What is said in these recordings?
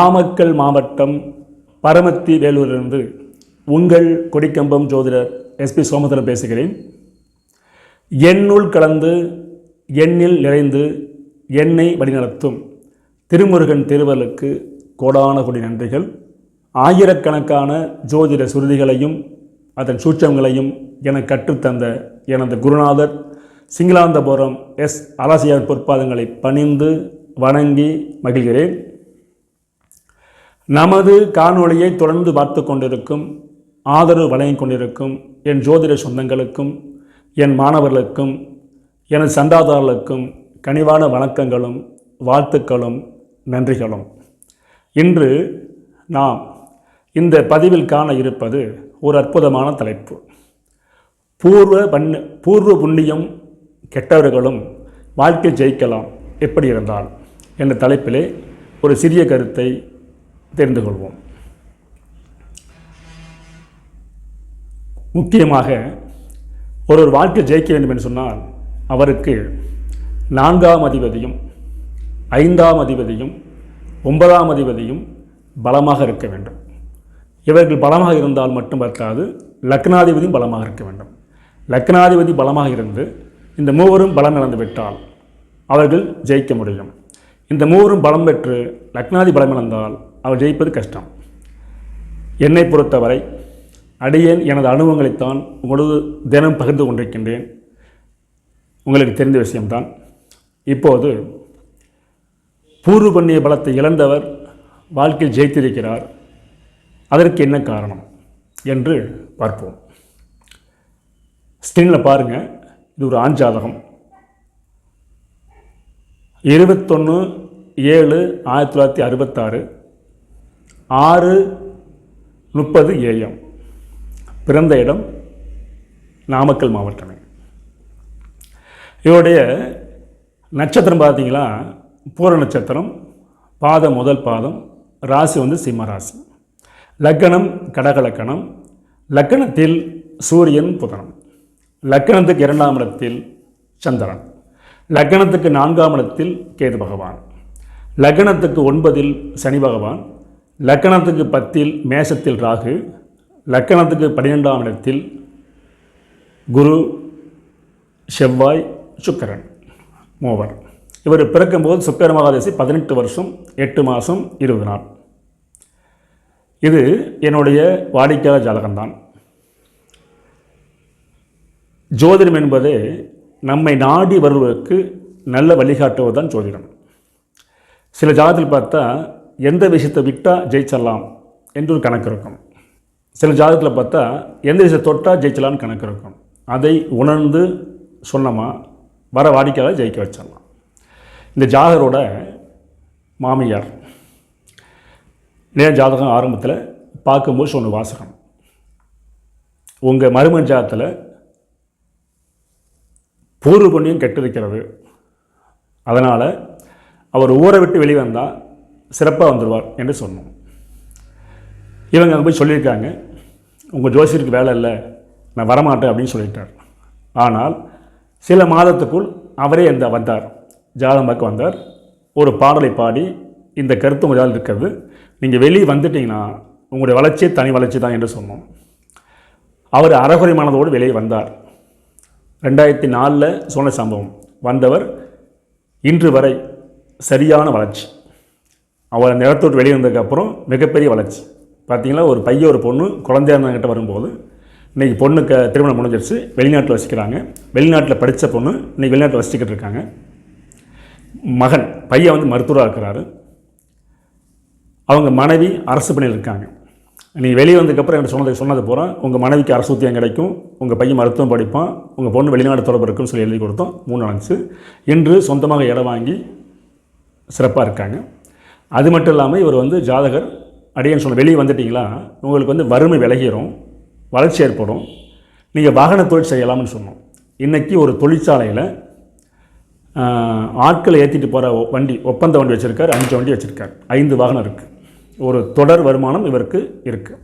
நாமக்கல் மாவட்டம் பரமத்தி வேலூரிலிருந்து உங்கள் கொடிக்கம்பம் ஜோதிடர் எஸ்பி சோமதரன் பேசுகிறேன். எண்ணுள் கலந்து எண்ணில் நிறைந்து என்னை வழிநடத்தும் திருமுருகன் திருவலுக்கு கோடான கொடி நன்றிகள். ஆயிரக்கணக்கான ஜோதிட சுருதிகளையும் அதன் சூட்சங்களையும் என கற்றுத்தந்த எனது குருநாதர் சிங்களாந்தபுரம் எஸ் அலாசியார் பொற்பாதங்களை பணிந்து வணங்கி மகிழ்கிறேன். நமது காணொளியை தொடர்ந்து பார்த்து கொண்டிருக்கும் ஆதரவு வழங்கிக் கொண்டிருக்கும் என் ஜோதிட சொந்தங்களுக்கும் என் மாணவர்களுக்கும் எனது சந்தாதாரர்களுக்கும் கனிவான வணக்கங்களும் வாழ்த்துக்களும் நன்றிகளும். இன்று நாம் இந்த பதிவில் காண இருப்பது ஒரு அற்புதமான தலைப்பு. பூர்வ பண்ண பூர்வ புண்ணியம் கெட்டவர்களும் வாழ்க்கை ஜெயிக்கலாம் எப்படி இருந்தால். என்ற தலைப்பிலே ஒரு சிறிய கருத்தை தெரிந்து கொள்வோம் முக்கியமாக ஒரு ஒரு வாழ்க்கை ஜெயிக்க வேண்டும் என்று சொன்னால் அவருக்கு நான்காம் அதிபதியும் ஐந்தாம் அதிபதியும் ஒன்பதாம் அதிபதியும் பலமாக இருக்க வேண்டும். இவர்கள் பலமாக இருந்தால் மட்டும் பத்தாது லக்னாதிபதியும் பலமாக இருக்க வேண்டும். லக்னாதிபதி பலமாக இருந்து இந்த மூவரும் பலம் இழந்துவிட்டால் அவர்கள் ஜெயிக்க முடியும். இந்த மூவரும் பலம் பெற்று லக்னாதி பலம் இழந்தால் அவர் ஜெயிப்பது கஷ்டம். என்னை பொறுத்தவரை அடியேன் எனது அனுபவங்களைத்தான் உங்களோடு தினம் பகிர்ந்து கொண்டிருக்கின்றேன். உங்களுக்கு தெரிந்த விஷயம்தான். இப்போது பூர்வ பண்ணிய பலத்தை இழந்தவர் வாழ்க்கையில் ஜெயித்திருக்கிறார். அதற்கு என்ன காரணம் என்று பார்ப்போம். ஸ்க்ரீனில் பாருங்கள் இது ஒரு ஆண் ஜாதகம். இருபத்தொன்று ஏழு ஆயிரத்தி தொள்ளாயிரத்தி அறுபத்தாறு. ஆறு முப்பது ஏஎம். பிறந்த இடம் நாமக்கல் மாவட்டமே. இவருடைய நட்சத்திரம் பார்த்தீங்களா? பூர நட்சத்திரம் பாதம் முதல் பாதம் ராசி வந்து சிம்ம ராசி. லக்கணம் கடகலக்கணம் லக்கணத்தில் சூரியன் புதனம். லக்கணத்துக்கு இரண்டாம் இடத்தில் சந்திரன். லக்கணத்துக்கு நான்காம் இடத்தில் கேது பகவான். லக்கணத்துக்கு ஒன்பதில் சனி பகவான். லக்கணத்துக்கு பத்தில் மேசத்தில் ராகு லக்கணத்துக்கு பன்னிரெண்டாம் இடத்தில் குரு செவ்வாய் சுக்கரன் மூவர். இவர் பிறக்கும்போது சுக்கர மகாதேசி பதினெட்டு வருஷம் எட்டு மாதம் இருபது நாள். இது என்னுடைய வாடிக்கையாளர் ஜாதகம்தான். ஜோதிடம் என்பது நம்மை நாடி வருவதற்கு நல்ல வழிகாட்டுவது தான் ஜோதிடம். சில ஜாதகத்தில் பார்த்தா எந்த விஷயத்தை விட்டால் ஜெயிச்சிடலாம் என்று ஒரு கணக்கு இருக்கும். சில ஜாதகத்தில் பார்த்தா எந்த விஷயத்தை தொட்டால் ஜெயிச்சலாம்னு கணக்கு இருக்கும். அதை உணர்ந்து சொன்னோமா வர வாடிக்கையாளர் ஜெயிக்க வச்சிடலாம். இந்த ஜாதகரோட மாமியார் நேர் ஜாதகம் ஆரம்பத்தில் பார்க்கும்போது சொன்ன வாசகம். உங்கள் மருமன் ஜாதத்தில் பூர்வ புண்ணியம் கெட்டிருக்கிறது. அதனால் அவர் ஊரை விட்டு வெளிவந்தால் சிறப்பாக வந்துடுவார் என்று சொன்னோம். இவங்க அங்கே போய் சொல்லியிருக்காங்க உங்கள் ஜோசியருக்கு வேலை இல்லை நான் வரமாட்டேன் அப்படின்னு சொல்லிட்டார். ஆனால் சில மாதத்துக்குள் அவரே இந்த வந்தார். ஜாதகம் பார்க்க வந்தார். ஒரு பாடலை பாடி இந்த கருத்து உங்களால் இருக்கிறது. நீங்கள் வெளியே வந்துட்டீங்கன்னா உங்களுடைய வளர்ச்சியே தனி வளர்ச்சி தான் என்று சொன்னோம். அவர் அறகுறைமானதோடு வெளியே வந்தார். ரெண்டாயிரத்தி நாலில் சொன்ன சம்பவம் வந்தவர் இன்று வரை சரியான வளர்ச்சி. அவர் அந்த இடத்தோட்டு வெளியே வந்ததுக்கப்புறம் மிகப்பெரிய வளர்ச்சி. பார்த்தீங்களா ஒரு பையன் ஒரு பொண்ணு குழந்தையா வரும்போது இன்றைக்கி பொண்ணுக்கு திருமணம் முடிஞ்சிருச்சு. வெளிநாட்டில் வசிக்கிறாங்க. வெளிநாட்டில் படித்த பொண்ணு இன்றைக்கி வெளிநாட்டில் வசிச்சுக்கிட்டு இருக்காங்க. மகன் பையன் வந்து மருத்துவராக இருக்கிறாரு. அவங்க மனைவி அரசு பணியில் இருக்காங்க. நீ வெளியே வந்ததுக்கப்புறம் என்கிட்ட சொன்னது சொன்னது போகிற உங்கள் மனைவிக்கு அரசு ஊத்தியம் கிடைக்கும் உங்கள் பையன் மருத்துவம் படிப்பான் உங்கள் பொண்ணு வெளிநாடு தொடர்பு இருக்குன்னு சொல்லி எழுதி கொடுத்தோம் மூணு நடந்துச்சு இன்று சொந்தமாக இடம் வாங்கி சிறப்பாக இருக்காங்க. அது மட்டும் இல்லாமல் இவர் வந்து ஜாதகர் அடியேன்னு சொன்ன வெளியே வந்துட்டிங்களா உங்களுக்கு வந்து வறுமை விலகிடும் வளர்ச்சி ஏற்படும். நீங்கள் வாகன தொழில் செய்யலாம்னு சொன்னோம். இன்றைக்கி ஒரு தொழிற்சாலையில் ஆட்களை ஏற்றிட்டு போகிற வண்டி ஒப்பந்த வண்டி வச்சுருக்கார் அஞ்சு வண்டி வச்சுருக்கார். ஐந்து வாகனம் இருக்குது ஒரு தொடர் வருமானம் இவருக்கு இருக்குது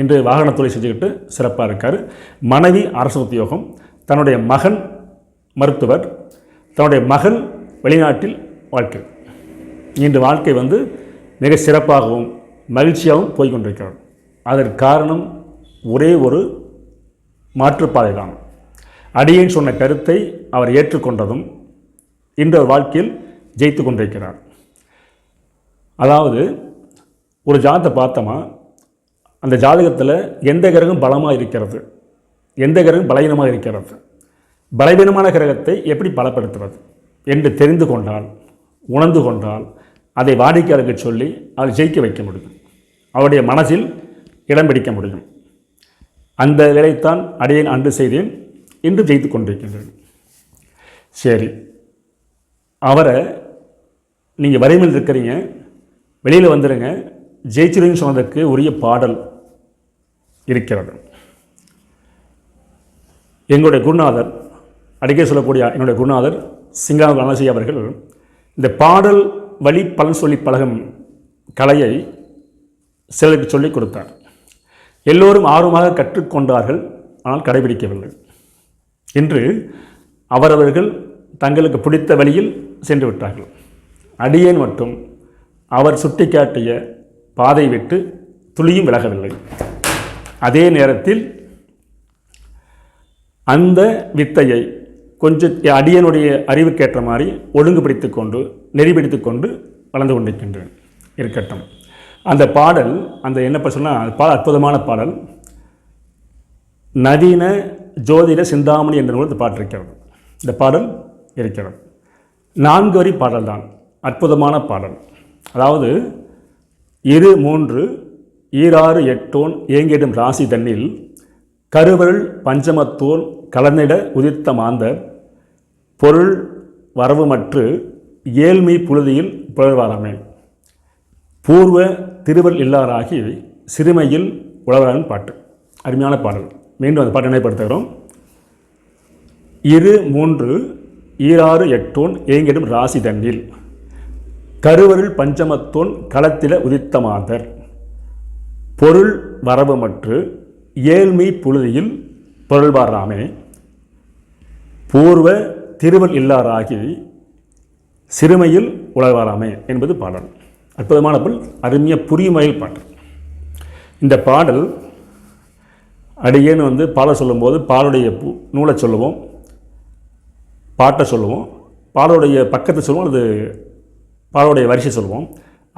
இன்று வாகன தொழில் செஞ்சுக்கிட்டு சிறப்பாக இருக்கார். மனைவி அரசு உத்தியோகம் தன்னுடைய மகன் மருத்துவர் தன்னுடைய மகன் வெளிநாட்டில் வாழ்க்கை. இன்று வாழ்க்கை வந்து மிக சிறப்பாகவும் மகிழ்ச்சியாகவும் போய்கொண்டிருக்கிறது. அதற்கு காரணம் ஒரே ஒரு மாற்றுப்பாதை தான் அடியேன் சொன்ன கருத்தை அவர் ஏற்றுக்கொண்டதும் இன்று அவர் வாழ்க்கையில் ஜெயித்து கொண்டிருக்கிறார். அதாவது ஒரு ஜாதத்தை பார்த்தோமா அந்த ஜாதகத்தில் எந்த கிரகம் பலமாக இருக்கிறது? எந்த கிரகம் பலவீனமாக இருக்கிறது? பலவீனமான கிரகத்தை எப்படி பலப்படுத்துவது? என்று தெரிந்து கொண்டால் உணர்ந்து கொண்டால் அதை வாடிக்கையாளருக்கு சொல்லி அதை ஜெயிக்க வைக்க முடியும். அவருடைய மனசில் இடம் பிடிக்க முடியும். அந்த வேலைத்தான் அடியேன் அன்று செய்தேன் என்று ஜெயித்து கொண்டிருக்கின்றேன். சரி அவரை நீங்கள் வறுமையில் இருக்கிறீங்க வெளியில் வந்துடுங்க ஜெயிச்சிருன்னு சொன்னதுக்கு உரிய பாடல் இருக்கிறது. எங்களுடைய குருநாதர் அடிக்கடி சொல்லக்கூடிய என்னுடைய குருநாதர் சிங்கார அனசி அவர்கள் இந்த பாடல் வழி பலன் சொல்லி பழகும் கலையை சிலருக்கு சொல்லிக் கொடுத்தார். எல்லோரும் ஆர்வமாக கற்றுக்கொண்டார்கள் ஆனால் கடைபிடிக்கவில்லை. இன்று அவரவர்கள் தங்களுக்கு பிடித்த வழியில் சென்று விட்டார்கள். அடியேன் மட்டும் அவர் சுட்டிக்காட்டிய பாதை விட்டு துளியும் விலகவில்லை. அதே நேரத்தில் அந்த வித்தையை கொஞ்சம் அடியனுடைய அறிவுக்கேற்ற மாதிரி ஒழுங்குபடுத்தி கொண்டு நெறிப்படுத்தி கொண்டு வளர்ந்து கொண்டிருக்கின்றேன். இருக்கட்டும். அந்த பாடல் அந்த என்ன சொன்னால் அது பாடல் அற்புதமான பாடல். நவீன ஜோதிட சிந்தாமணி என்ற நூல் இந்த பாட்டு இருக்கிறது. இந்த பாடல் இருக்கிறது. நான்கு வரி பாடல் தான். அற்புதமான பாடல். அதாவது இரு மூன்று ஈராறு எட்டோன் ஏங்கிடும் ராசி தன்னில் கருவருள் பஞ்சமத்தோன் கலந்திட உதித்த மாந்தர் பொருள் வரவு மற்று ஏழ்மை புழுதியில் புலர்வாராமே. பூர்வ திருவர் இல்லாராகி சிறுமையில் உழவரான் பாட்டு. அருமையான பாடல். மீண்டும் அந்த பாட்டு நினைப்படுத்துகிறோம் இரு மூன்று ஈராறு எட்டோன் ஏங்கிடும் ராசி தண்ணில் கருவருள் பஞ்சமத்தோன் களத்தில உதித்த மாதர். பொருள் வரவு மற்று ஏழ்மை புழுதியில் பொருள்வாராமே. பூர்வ திருவல் இல்லாராகி சிறுமையில் உழவாராமே என்பது பாடல். அற்புதமான பால் அருமைய புரியுமையில் பாடல். இந்த பாடல் அடியேன்னு வந்து பாட சொல்லும்போது பாலுடைய நூலை சொல்லுவோம் பாட்டை சொல்லுவோம் பாலுடைய பக்கத்தை சொல்லுவோம் அது பாலுடைய வரிசை சொல்லுவோம்.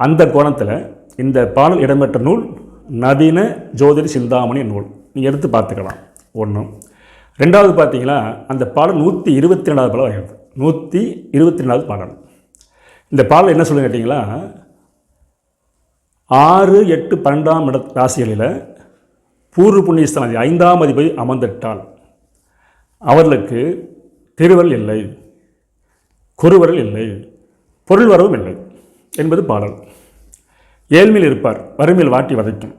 அந்த கோணத்தில் இந்த பாடல் இடம்பெற்ற நூல் நவீன ஜோதிட சிந்தாமணி நூல். நீங்கள் எடுத்து பார்த்துக்கலாம். ஒன்று ரெண்டாவது பார்த்தீங்கன்னா அந்த பாடல் நூற்றி இருபத்தி ரெண்டாவது பாடல் வருகிறது. நூற்றி இருபத்தி ரெண்டாவது பாடல். இந்த பாடல் என்ன சொல்லுங்க கேட்டிங்களா ஆறு எட்டு பன்னெண்டாம் இட ராசிகளில் பூர்வ புண்ணியஸ்தானதி ஐந்தாம் அதிபதி அமர்ந்திட்டால் அவர்களுக்கு திருவருள் இல்லை குறுவரல் இல்லை பொருள் வரவும் இல்லை என்பது பாடல். ஏழ்மையில் இருப்பார் வறுமையில் வாட்டி வதைக்கும்.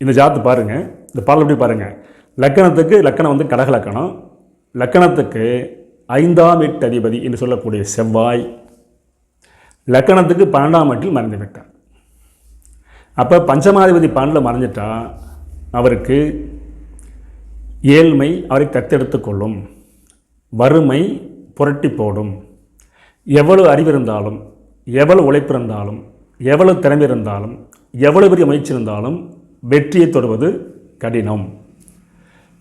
இந்த ஜாத்து பாருங்கள் இந்த பாடல் எப்படி பாருங்கள் லக்கணத்துக்கு லக்கணம் வந்து கடக லக்கணம். லக்கணத்துக்கு ஐந்தாம் எட்டு அதிபதி என்று சொல்லக்கூடிய செவ்வாய். லக்கணத்துக்கு பன்னெண்டாம் எட்டில் மறைந்து விட்டார். அப்போ பஞ்சமாதிபதி பன்னெண்டில் மறைஞ்சிட்டா அவருக்கு ஏழ்மை அவரை தத்தெடுத்து கொள்ளும். வறுமை புரட்டி போடும். எவ்வளவு அறிவு இருந்தாலும் எவ்வளவு உழைப்பு இருந்தாலும் எவ்வளவு திறமை இருந்தாலும் எவ்வளவு பெரிய முயற்சி இருந்தாலும் வெற்றியை தொடுவது கடினம்.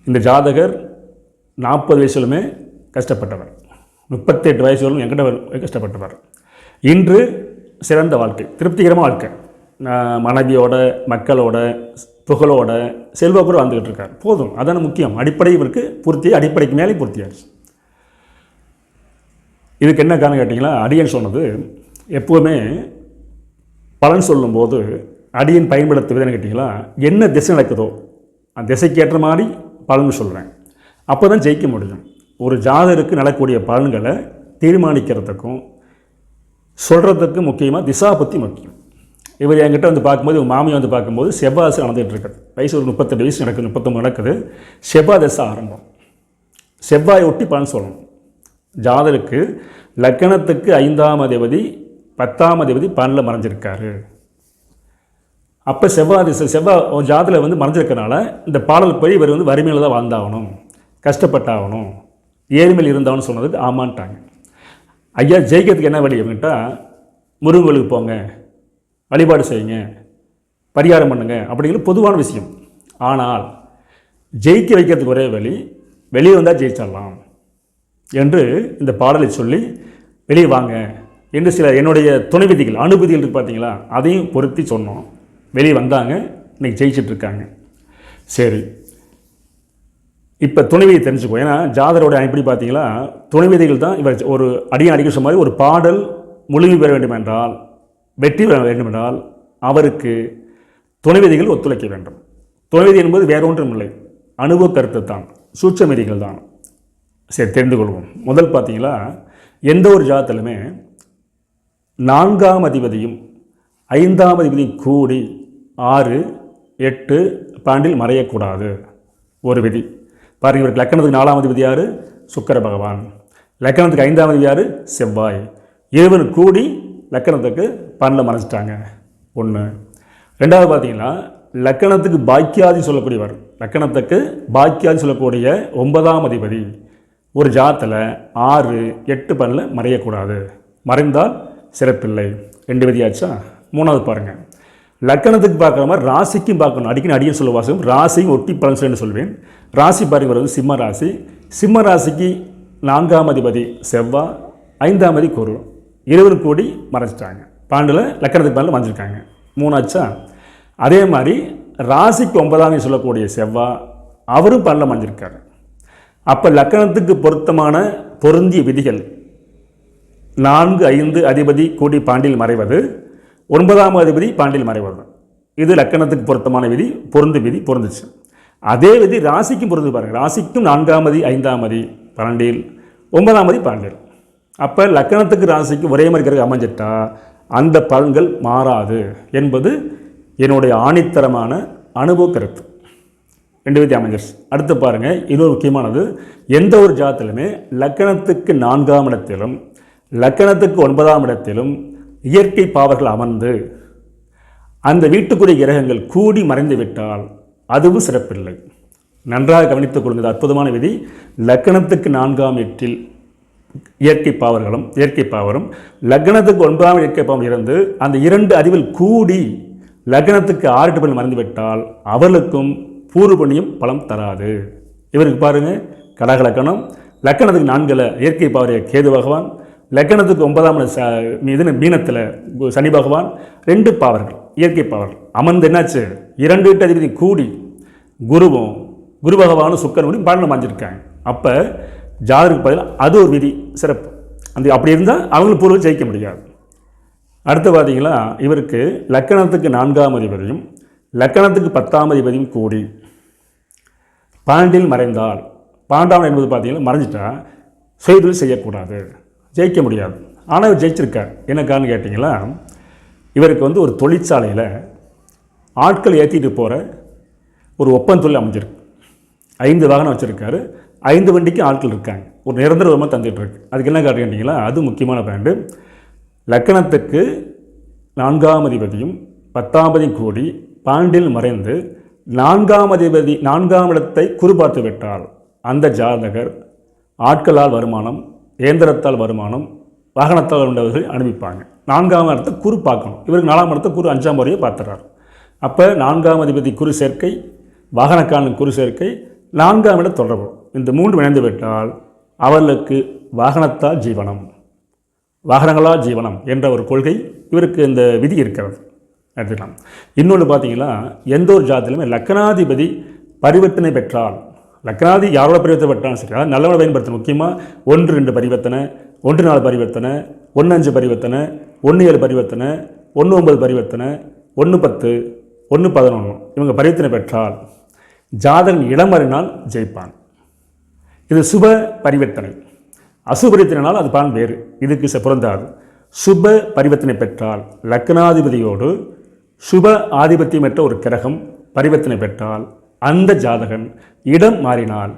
இந்த ஜாதகர் நாற்பது வயசுலுமே கஷ்டப்பட்டவர். முப்பத்தெட்டு வயசுலும் என்கிட்ட கஷ்டப்பட்டவர். இன்று சிறந்த வாழ்க்கை திருப்திகரமாக வாழ்க்கை. மனைவியோட மக்களோட புகழோட செல்வக்கூட வந்துக்கிட்டு இருக்கார். போதும் அதான முக்கியம். அடிப்படை இவருக்கு பூர்த்தி அடிப்படைக்கு மேலே பூர்த்தியாச்சு இதுக்கு என்ன காரணம் கேட்டிங்களா? அடியன் சொன்னது எப்போவுமே பலன் சொல்லும்போது அடியன் பயன்படுத்துவது கேட்டிங்களா? என்ன திசை நடக்குதோ அந்த திசைக்கு ஏற்ற மாதிரி பலன் சொல்கிறேன் அப்போ தான் ஜெயிக்க முடியும். ஒரு ஜாதருக்கு நடக்கக்கூடிய பலன்களை தீர்மானிக்கிறதுக்கும் சொல்கிறதுக்கு முக்கியமாக திசா பற்றி முக்கியம். இவர் என்கிட்ட வந்து பார்க்கும்போது இவங்க மாமியை வந்து பார்க்கும்போது செவ்வாசு நடந்துகிட்டு இருக்குது வயசு ஒரு முப்பத்தெட்டு வயசு நடக்குது முப்பத்தொம்பது நடக்குது. செவ்வாய் தசை ஆரம்பம். செவ்வாயை ஒட்டி பலன் சொல்லணும். ஜாதருக்கு லக்கணத்துக்கு ஐந்தாம் அதிபதி பத்தாம் அதிபதி பலனில் மறைஞ்சிருக்காரு. அப்போ செவ்வாய் திசை செவ்வாய் ஜாதில் வந்து மறைஞ்சிருக்கனால இந்த பாடல் போய் இவர் வந்து வறுமையில் தான் வாழ்ந்தாகணும் கஷ்டப்பட்டாகணும் ஏழ்மையில் இருந்தாகணும் சொன்னதுக்கு ஆமான்ட்டாங்க. ஐயா ஜெயிக்கிறதுக்கு என்ன வழி அப்படின்ட்டா முருங்கலுக்கு போங்க வழிபாடு செய்யுங்க பரிகாரம் பண்ணுங்க அப்படிங்கிறது பொதுவான விஷயம். ஆனால் ஜெயிக்க வைக்கிறதுக்கு ஒரே வழி வெளியே வந்தால் ஜெயிச்சிடலாம் என்று இந்த பாடலை சொல்லி வெளியே வாங்க என்று சில என்னுடைய துணை விதிகள் அனுபதிகள் இருக்கு பார்த்தீங்களா அதையும் பொருத்தி சொன்னோம். வெளியே வந்தாங்க இன்னைக்கு ஜெயிச்சிட்ருக்காங்க. சரி. இப்போ துணைவியை தெரிஞ்சுக்கோ ஏன்னா ஜாதரோட எப்படி பார்த்தீங்களா துணைவிதைகள் தான் இவர் ஒரு அடியும் அடிக்க சொன்ன மாதிரி ஒரு பாடல் முழுமை பெற வேண்டுமென்றால் வெற்றி பெற வேண்டுமென்றால் அவருக்கு துணைவிதிகள் ஒத்துழைக்க வேண்டும். துணைவிதி என்பது வேற ஒன்றும் இல்லை. அனுபவ கருத்து தான். சூட்சமிதிகள் தான். சரி தெரிந்து கொள்வோம். முதல் பார்த்தீங்களா எந்த ஒரு ஜாதத்திலுமே நான்காம் அதிபதியும் ஐந்தாம் அதிபதியும் கூடி ஆறு எட்டு பாண்டில் மறையக்கூடாது. ஒரு விதி. பாருங்க இவருக்கு லக்கணத்துக்கு நாலாம் அதிபதி யார்? சுக்கர பகவான். லக்கணத்துக்கு ஐந்தாம் யார்? செவ்வாய். இருவரும் கூடி லக்கணத்துக்கு பன்னில் மறைச்சிட்டாங்க ஒன்று ரெண்டாவது பார்த்தீங்கன்னா லக்கணத்துக்கு பாக்கியாதி சொல்லக்கூடியவர். லக்கணத்துக்கு பாக்கியாதி சொல்லக்கூடிய ஒன்பதாம் அதிபதி. ஒரு ஜாத்தில் ஆறு எட்டு பன்னில் மறையக்கூடாது. மறைந்தால் சிறப்பில்லை. ரெண்டு விதியாச்சா மூணாவது பாருங்கள் லக்கணத்துக்கு பார்க்குற மாதிரி ராசிக்கும் பார்க்கணும். அடிக்கடி அடியும் சொல்ல வாசகம் ராசியும் ஒட்டி பலன் சொல்லி சொல்வேன். ராசி பாருங்க வருது சிம்ம ராசி. சிம்ம ராசிக்கு நான்காம் அதிபதி செவ்வாய் ஐந்தாம் அதி குரு. இருவரும் கூடி மறைச்சிட்டாங்க. பாண்டில் லக்கணத்துக்கு பாண்டில் மறைஞ்சிருக்காங்க. மூணாச்சா அதே மாதிரி ராசிக்கு ஒன்பதாம் சொல்லக்கூடிய செவ்வாய் அவரும் பாண்டில் மறைஞ்சிருக்காரு. அப்போ லக்கணத்துக்கு பொருத்தமான பொருந்திய விதிகள். நான்கு ஐந்து அதிபதி கூடி பாண்டில் மறைவது. ஒன்பதாம் அதிபதி பாண்டில் மறைவது இது லக்கணத்துக்கு பொருத்தமான விதி பொருந்து விதி பொருந்துச்சு. அதே விதி ராசிக்கும் பொருந்து பாருங்கள் ராசிக்கும் நான்காம் அதி ஐந்தாம் அதி பன்னெண்டில் ஒன்பதாம் அதி பன்னெண்டில். அப்போ லக்கணத்துக்கு ராசிக்கு ஒரே மாதிரி கிரகம் அமைஞ்சிட்டா அந்த பலன்கள் மாறாது என்பது என்னுடைய ஆணித்தரமான அனுபவ கருத்து. ரெண்டு விதி அமைஞ்சிருச்சு. அடுத்து பாருங்கள் இன்னொரு முக்கியமானது எந்த ஒரு ஜாத்திலுமே லக்கணத்துக்கு நான்காம் இடத்திலும் லக்கணத்துக்கு ஒன்பதாம் இடத்திலும் இயற்கை பாவர்கள் அமர்ந்து அந்த வீட்டுக்குரிய கிரகங்கள் கூடி மறைந்து விட்டால் அதுவும் சிறப்பில்லை. நன்றாக கவனித்துக் கொள்ளுங்கள். அற்புதமான விதி. லக்கணத்துக்கு நான்காம் எட்டில் இயற்கை பாவர்களும் இயற்கை பாவரும் லக்னத்துக்கு ஒன்பதாம் இயற்கை பாவம் இருந்து அந்த இரண்டு அறிவில் கூடி லக்னத்துக்கு ஆறு எட்டு மறைந்துவிட்டால் அவர்களுக்கும் பூர்வ பலம் தராது. இவருக்கு பாருங்க. கடகலக்கணம். லக்கணத்துக்கு நான்கில் இயற்கை பாவரைய கேது பகவான் லக்கணத்துக்கு ஒன்பதாம் ச இது மீனத்தில் சனி பகவான் ரெண்டு பாவர்கள் இயற்கை பாவர்கள். அமர்ந்து என்னாச்சு? இரண்டு எட்டு அதிபதி கூடி குருவும் குரு பகவானும் சுக்கரனும் பலனை மாஞ்சிருக்காங்க அப்போ ஜாதருக்கு பதில் அது ஒரு விதி சிறப்பு. அந்த அப்படி இருந்தால் அவங்களுக்கு பூர்வம் ஜெயிக்க முடியாது. அடுத்து பார்த்தீங்களா இவருக்கு லக்கணத்துக்கு நான்காம் அதிபதியும் லக்கணத்துக்கு பத்தாம் அதிபதியும் கூடி பாண்டில் மறைந்தால் பன்னெண்டாம் என்பது பார்த்தீங்கன்னா மறைஞ்சிட்டா செய்தொழில் செய்யக்கூடாது. ஜெயிக்க முடியாது. ஆனால் இவர் ஜெயிச்சிருக்கார். என்ன கேட்டிங்களா? இவருக்கு வந்து ஒரு தொழிற்சாலையில் ஆட்கள் ஏற்றிட்டு போகிற ஒரு ஒப்பந்தொழில் அமைஞ்சிருக்கு. ஐந்து வாகனம் வச்சுருக்காரு. ஐந்து வண்டிக்கு ஆட்கள் இருக்காங்க. ஒரு நிரந்தர விதமாக தந்துட்டு அதுக்கு என்ன காரணம் கேட்டிங்களா? அது முக்கியமான பாயிண்ட் லக்கணத்துக்கு நான்காம் அதிபதியும் பத்தாம் கூடி பாண்டில் மறைந்து நான்காம் அதிபதி நான்காம் இடத்தை குறிபார்த்து விட்டால் அந்த ஜாதகர் ஆட்களால் வருமானம் இயந்திரத்தால் வருமானம் வாகனத்தால் உள்ளவர்கள் அனுப்பிப்பாங்க நான்காம் இடத்தை குரு பார்க்கணும். இவருக்கு நாலாம் இடத்தை குரு அஞ்சாம் முறையை பார்த்துறாரு அப்போ நான்காம் அதிபதி குரு சேர்க்கை வாகனக்கான குரு சேர்க்கை நான்காம் இடம் தொடர்பு. இந்த மூன்று இணைந்து விட்டால் அவர்களுக்கு வாகனத்தால் ஜீவனம் வாகனங்களால் ஜீவனம் என்ற ஒரு கொள்கை இவருக்கு இந்த விதி இருக்கிறது. எடுத்துக்கலாம். இன்னொன்று பார்த்தீங்கன்னா எந்த ஒரு ஜாதியிலுமே லக்கணாதிபதி பரிவர்த்தனை பெற்றால் லக்னாதி யாரோட பரிவர்த்தனை பெற்றாலும் சரி அதாவது நல்லவனை பயன்படுத்தணும் முக்கியமாக ஒன்று ரெண்டு பரிவர்த்தனை ஒன்று நாலு பரிவர்த்தனை ஒன்று அஞ்சு பரிவர்த்தனை ஒன்று ஏழு பரிவர்த்தனை ஒன்று ஒன்பது பரிவர்த்தனை ஒன்று பத்து ஒன்று பதினொன்று. இவங்க பரிவர்த்தனை பெற்றால் ஜாதகன் இடம் ஜெயிப்பான். இது சுப பரிவர்த்தனை. அசுபரித்தனால் அது பலன் வேறு. இதுக்கு ச- பொருந்தாது. சுப பரிவர்த்தனை பெற்றால் லக்னாதிபதியோடு சுப ஆதிபத்தியம் என்ற ஒரு கிரகம் பரிவர்த்தனை பெற்றால் அந்த ஜாதகன் இடம் மாறினால்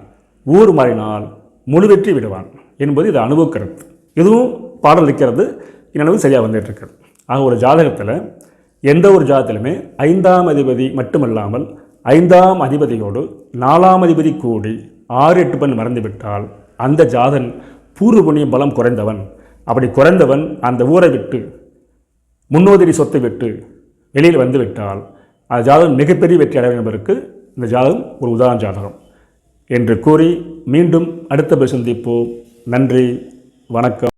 ஊர் மாறினால் முழு வெற்றி விடுவான் என்பது இது அனுபவ கருத்து. இதுவும் பாடல் இருக்கிறது இன்னும் சரியாக வந்துட்டு இருக்கிறது ஆக ஒரு ஜாதகத்தில் எந்த ஒரு ஜாதகத்திலுமே ஐந்தாம் அதிபதி மட்டுமல்லாமல் ஐந்தாம் அதிபதியோடு நாலாம் அதிபதி கூடி ஆறு எட்டு பெண் மறந்துவிட்டால் அந்த ஜாதன் பூர்வ புண்ணிய பலம் குறைந்தவன். அப்படி குறைந்தவன் அந்த ஊரை விட்டு முன்னோதிரி சொத்தை விட்டு வெளியில் வந்து விட்டால் அந்த ஜாதகம் மிகப்பெரிய வெற்றி அடையும் என்பதற்கு இந்த ஜாதகம் ஒரு உதாரண ஜாதகம் என்று கூறி மீண்டும் அடுத்த போய் சந்திப்போம் நன்றி. வணக்கம்.